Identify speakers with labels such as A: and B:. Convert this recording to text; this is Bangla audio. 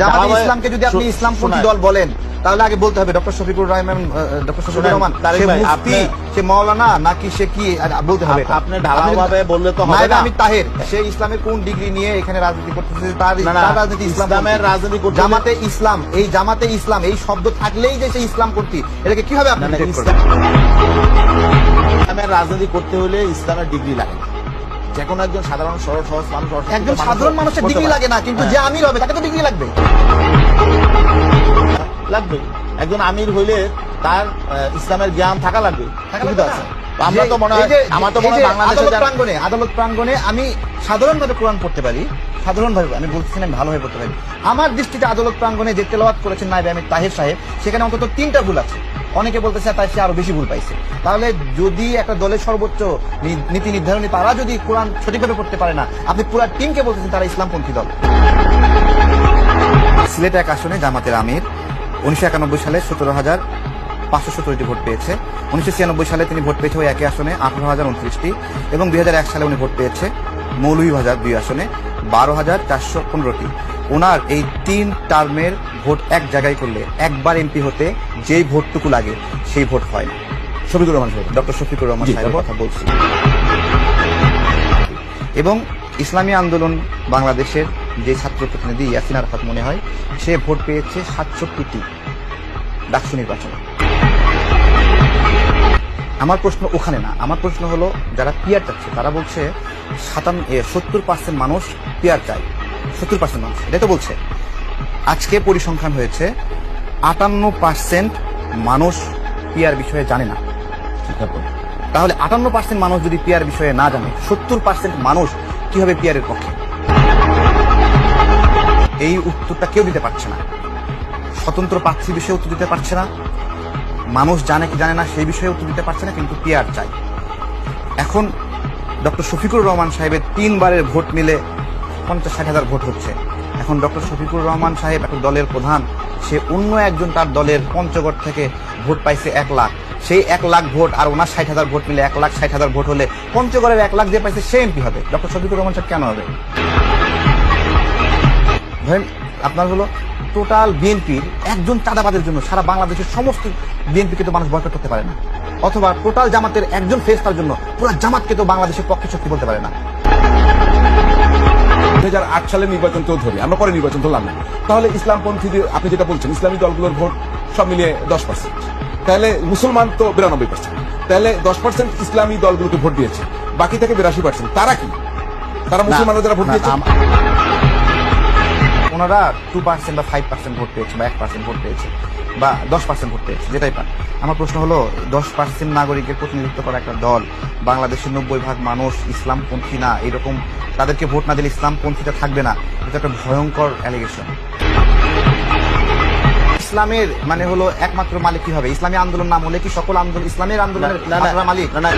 A: জামাতে ইসলামকে যদি আপনি ইসলামপন্থী দল বলেন তাহলে আগে বলতে হবে ডক্টর শফিকুর রহমান ডক্টর শফিকুর রহমান সে মুফতি
B: আপনি-
A: সে মাওলানা নাকি সে কি বলতে হবে
B: আপনি ঢালাওভাবে বললে তো হবে না।
A: আমি তাহের সে ইসলামের কোন ডিগ্রি নিয়ে এখানে রাজনীতি করতেছে তার রাজনীতি ইসলাম
B: ইসলামের রাজনীতি করতে
A: জামাতে ইসলাম এই জামাতে ইসলাম এই শব্দ থাকলেই যে সে ইসলাম করতি এটাকে কীভাবে আপনি
B: না, না,
A: reject
B: ইসলাম-
A: করবেন?
B: ইসলামের রাজনীতি করতে হলে ইসলামের ডিগ্রি লাগে। যে কোনো একজন সাধারণ সরল সহজ মানুষ
A: একজন সাধারণ মানুষের ডিগ্রি লাগে না কিন্তু
B: হ্যাঁ,
A: যে আমির হবে তাকে তো ডিগ্রি লাগবে।
B: লাগবে। একজন আমির হইলে তার ইসলামের জ্ঞান থাকা লাগবে। সুবিধা আছে আমরা তো মনে হয় আমার তো মনে হয়
A: প্রাঙ্গণে আদালত প্রাঙ্গণে আমি সাধারণভাবে কোরআন পড়তে পারি। সাধারণভাবে আমি বলতেছি আমি ভালোভাবে পড়তে পারি। আমার দৃষ্টিতে আদালত প্রাঙ্গণে যে তেলাওয়াত করেছেন নাইবে আমি তাহের সাহেব সেখানে অন্তত তিনটা ভুল আছে। অনেকে বলতেছে, তাই সে আরও বেশি ভুল পাইছে। তাহলে যদি একটা দলের সর্বোচ্চ নীতি নির্ধারণী তারা যদি কোরআন সঠিকভাবে পড়তে পারে না, আপনি পুরো টিমকে বলতেছেন তারা ইসলামপন্থী দল। সিলেট এক আসনে জামাতের আমির, উনিশশো একানব্বই সালে সতেরো হাজার পাঁচশো সতেরোটি ভোট পেয়েছে। উনিশশো ছিয়ানব্বই সালে তিনি ভোট পেয়েছে ওই একই আসনে, আঠারো হাজার উনত্রিশটি। এবং দুই হাজার এক সালে উনি ভোট পেয়েছে মৌলভীবাজার দুই আসনে, বারো হাজার চারশো পনেরোটি। ওনার এই তিন টার্মের ভোট এক জায়গায় করলে একবার এমপি হতে যেই ভোটটুকু লাগে সেই ভোট হয় না।
C: শফিকুর রহমান সাহেব
A: ডক্টর শফিকুর রহমান সাহেবের কথা বলছি। এবং ইসলামী আন্দোলন বাংলাদেশের যে ছাত্র প্রতিনিধি ইয়াসিন আরফাত মনে হয় সে ভোট পেয়েছে সাতষট্টিটি ডাকসু নির্বাচনে। আমার প্রশ্ন ওখানে না আমার প্রশ্ন হলো যারা পিয়ার চাচ্ছে তারা বলছে সাতান্ন সত্তর পার্সেন্ট মানুষ পিয়ার চায়। সত্তর পার্সেন্ট মানুষ। এটাই তো বলছে। আজকে পরিসংখ্যান হয়েছে, আটান্ন পার্সেন্ট মানুষ পিয়ার বিষয়ে জানে না। তাহলে আটান্ন পার্সেন্ট মানুষ যদি পিয়ার বিষয়ে না জানে, সত্তর পার্সেন্ট মানুষ কীভাবে পিয়ারের পক্ষে? এই উত্তরটা কেউ দিতে পারছে না। স্বতন্ত্র প্রার্থী বিষয়ে উত্তর দিতে পারছে না। মানুষ জানে কি জানে না সেই বিষয়ে উত্তর দিতে পারছে না, কিন্তু পিয়ার চাই এখন ডক্টর শফিকুর রহমান সাহেবের তিনবারের ভোট মিলে পঞ্চাশ ষাট হাজার ভোট হচ্ছে। এখন ডক্টর শফিকুর রহমান সাহেব এখন দলের প্রধান। সে অন্য একজন তার দলের পঞ্চগড় থেকে ভোট পাইছে এক লাখ। সেই এক লাখ ভোট আর ওনার ষাট হাজার ভোট মিলে এক লাখ ষাট হাজার ভোট হলে পঞ্চগড়ের এক লাখ যে পাইছে সে এমপি হবে। ডক্টর শফিকুর রহমান সাহেব কেন হবে? ধরেন আপনার হলো টোটাল বিএনপির একজন চাঁদাবাদের জন্য সারা বাংলাদেশের সমস্ত বিএনপিকে তো মানুষ বয়কট করতে পারে না। অথবা টোটাল জামাতের একজন ফেস্তার জন্য পুরো জামাতকে তো বাংলাদেশের পক্ষে শক্তি বলতে পারে না।
C: দুই হাজার আট সালের নির্বাচন চৌধুরী ধরি আমরা পরে নির্বাচন ধরলাম না। তাহলে ইসলামপন্থীদের আপনি যেটা বলছেন ইসলামী দলগুলোর ভোট সব মিলিয়ে দশ পার্সেন্ট তাহলে মুসলমান তো বিরানব্বই পার্সেন্ট তাহলে দশ পার্সেন্ট ইসলামী দলগুলোকে ভোট দিয়েছে বাকি থেকে বিরাশি পার্সেন্ট তারা কি? তারা মুসলমানরা যারা ভোট দিয়েছে?
A: ওনারা টু পার্সেন্ট বা ফাইভ পার্সেন্ট ভোট পেয়েছে বা এক পার্সেন্ট ভোট পেয়েছে বা দশ পার্সেন্ট ভোট পেয়েছে যেটাই পান আমার প্রশ্ন হলো দশ পার্সেন্ট নাগরিকের প্রতিনিধিত্ব করা একটা দল বাংলাদেশের নব্বই ভাগ মানুষ ইসলামপন্থী না এরকম তাদেরকে ভোট না দিলে ইসলামপন্থীটা থাকবে না এটা একটা ভয়ঙ্কর অ্যালিগেশন ইসলামের মানে হলো একমাত্র মালিক কি হবে ইসলামী আন্দোলন নাম হলে কি সকল আন্দোলন ইসলামের আন্দোলনের মালিক?
B: না, না,